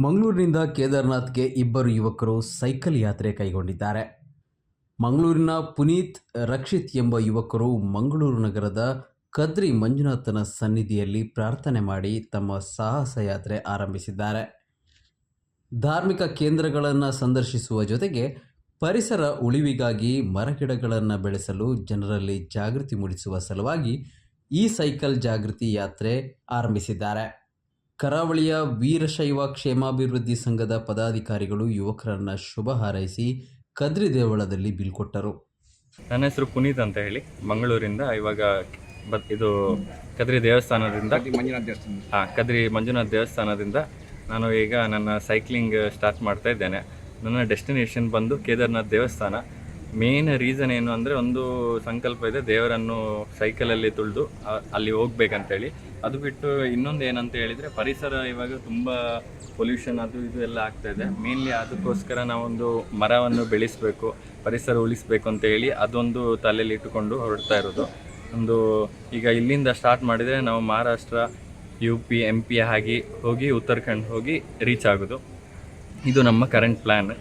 ಮಂಗಳೂರಿನಿಂದ ಕೇದಾರ್ನಾಥ್ಗೆ ಇಬ್ಬರು ಯುವಕರು ಸೈಕಲ್ ಯಾತ್ರೆ ಕೈಗೊಂಡಿದ್ದಾರೆ. ಮಂಗಳೂರಿನ ಪುನೀತ್ ರಕ್ಷಿತ್ ಎಂಬ ಯುವಕರು ಮಂಗಳೂರು ನಗರದ ಕದ್ರಿ ಮಂಜುನಾಥನ ಸನ್ನಿಧಿಯಲ್ಲಿ ಪ್ರಾರ್ಥನೆ ಮಾಡಿ ತಮ್ಮ ಸಾಹಸ ಯಾತ್ರೆ ಆರಂಭಿಸಿದ್ದಾರೆ. ಧಾರ್ಮಿಕ ಕೇಂದ್ರಗಳನ್ನು ಸಂದರ್ಶಿಸುವ ಜೊತೆಗೆ ಪರಿಸರ ಉಳಿವಿಗಾಗಿ ಮರಗಿಡಗಳನ್ನು ಬೆಳೆಸಲು ಜನರಲ್ಲಿ ಜಾಗೃತಿ ಮೂಡಿಸುವ ಸಲುವಾಗಿ ಈ ಸೈಕಲ್ ಜಾಗೃತಿ ಯಾತ್ರೆ ಆರಂಭಿಸಿದ್ದಾರೆ. ಕರಾವಳಿಯ ವೀರಶೈವ ಕ್ಷೇಮಾಭಿವೃದ್ಧಿ ಸಂಘದ ಪದಾಧಿಕಾರಿಗಳು ಯುವಕರನ್ನ ಶುಭ ಹಾರೈಸಿ ಕದ್ರಿ ದೇವಳದಲ್ಲಿ ಬೀಳ್ಕೊಟ್ಟರು ನನ್ನ ಹೆಸರು ಪುನೀತ್ ಅಂತ ಹೇಳಿ. ಮಂಗಳೂರಿಂದ ಇವಾಗ ಬತ್ ಇದು ಕದ್ರಿ ದೇವಸ್ಥಾನದಿಂದ ಮಂಜುನಾಥ್ ದೇವಸ್ಥಾನ. ಹಾಂ ಕದ್ರಿ ಮಂಜುನಾಥ್ ದೇವಸ್ಥಾನದಿಂದ ನಾನು ಈಗ ನನ್ನ ಸೈಕ್ಲಿಂಗ್ ಸ್ಟಾರ್ಟ್ ಮಾಡ್ತಾ ಇದ್ದೇನೆ. ನನ್ನ ಡೆಸ್ಟಿನೇಷನ್ ಬಂದು ಕೇದಾರ್ನಾಥ್ ದೇವಸ್ಥಾನ. ಮೇನ್ ರೀಸನ್ ಏನು ಅಂದರೆ ಒಂದು ಸಂಕಲ್ಪ ಇದೆ ದೇವರನ್ನು ಸೈಕಲಲ್ಲಿ ತುಳಿದು ಅಲ್ಲಿ ಹೋಗ್ಬೇಕಂತೇಳಿ. ಅದು ಬಿಟ್ಟು ಇನ್ನೊಂದು ಏನಂತ ಹೇಳಿದರೆ ಪರಿಸರ ಇವಾಗ ತುಂಬ ಪೊಲ್ಯೂಷನ್ ಅದು ಇದು ಎಲ್ಲ ಆಗ್ತಾ ಇದೆ. ಮೇನ್ಲಿ ಅದಕ್ಕೋಸ್ಕರ ನಾವೊಂದು ಮರವನ್ನು ಬೆಳೆಸಬೇಕು, ಪರಿಸರ ಉಳಿಸ್ಬೇಕು ಅಂತ ಹೇಳಿ ಅದೊಂದು ತಲೆಯಲ್ಲಿ ಇಟ್ಟುಕೊಂಡು ಹೊರಡ್ತಾ ಇರೋದು. ಒಂದು ಈಗ ಇಲ್ಲಿಂದ ಸ್ಟಾರ್ಟ್ ಮಾಡಿದರೆ ನಾವು Maharashtra U P M P ಆಗಿ ಹೋಗಿ ಉತ್ತರಾಖಂಡ್ ಹೋಗಿ ರೀಚ್ ಆಗೋದು. ಇದು ನಮ್ಮ ಕರೆಂಟ್ ಪ್ಲ್ಯಾನ್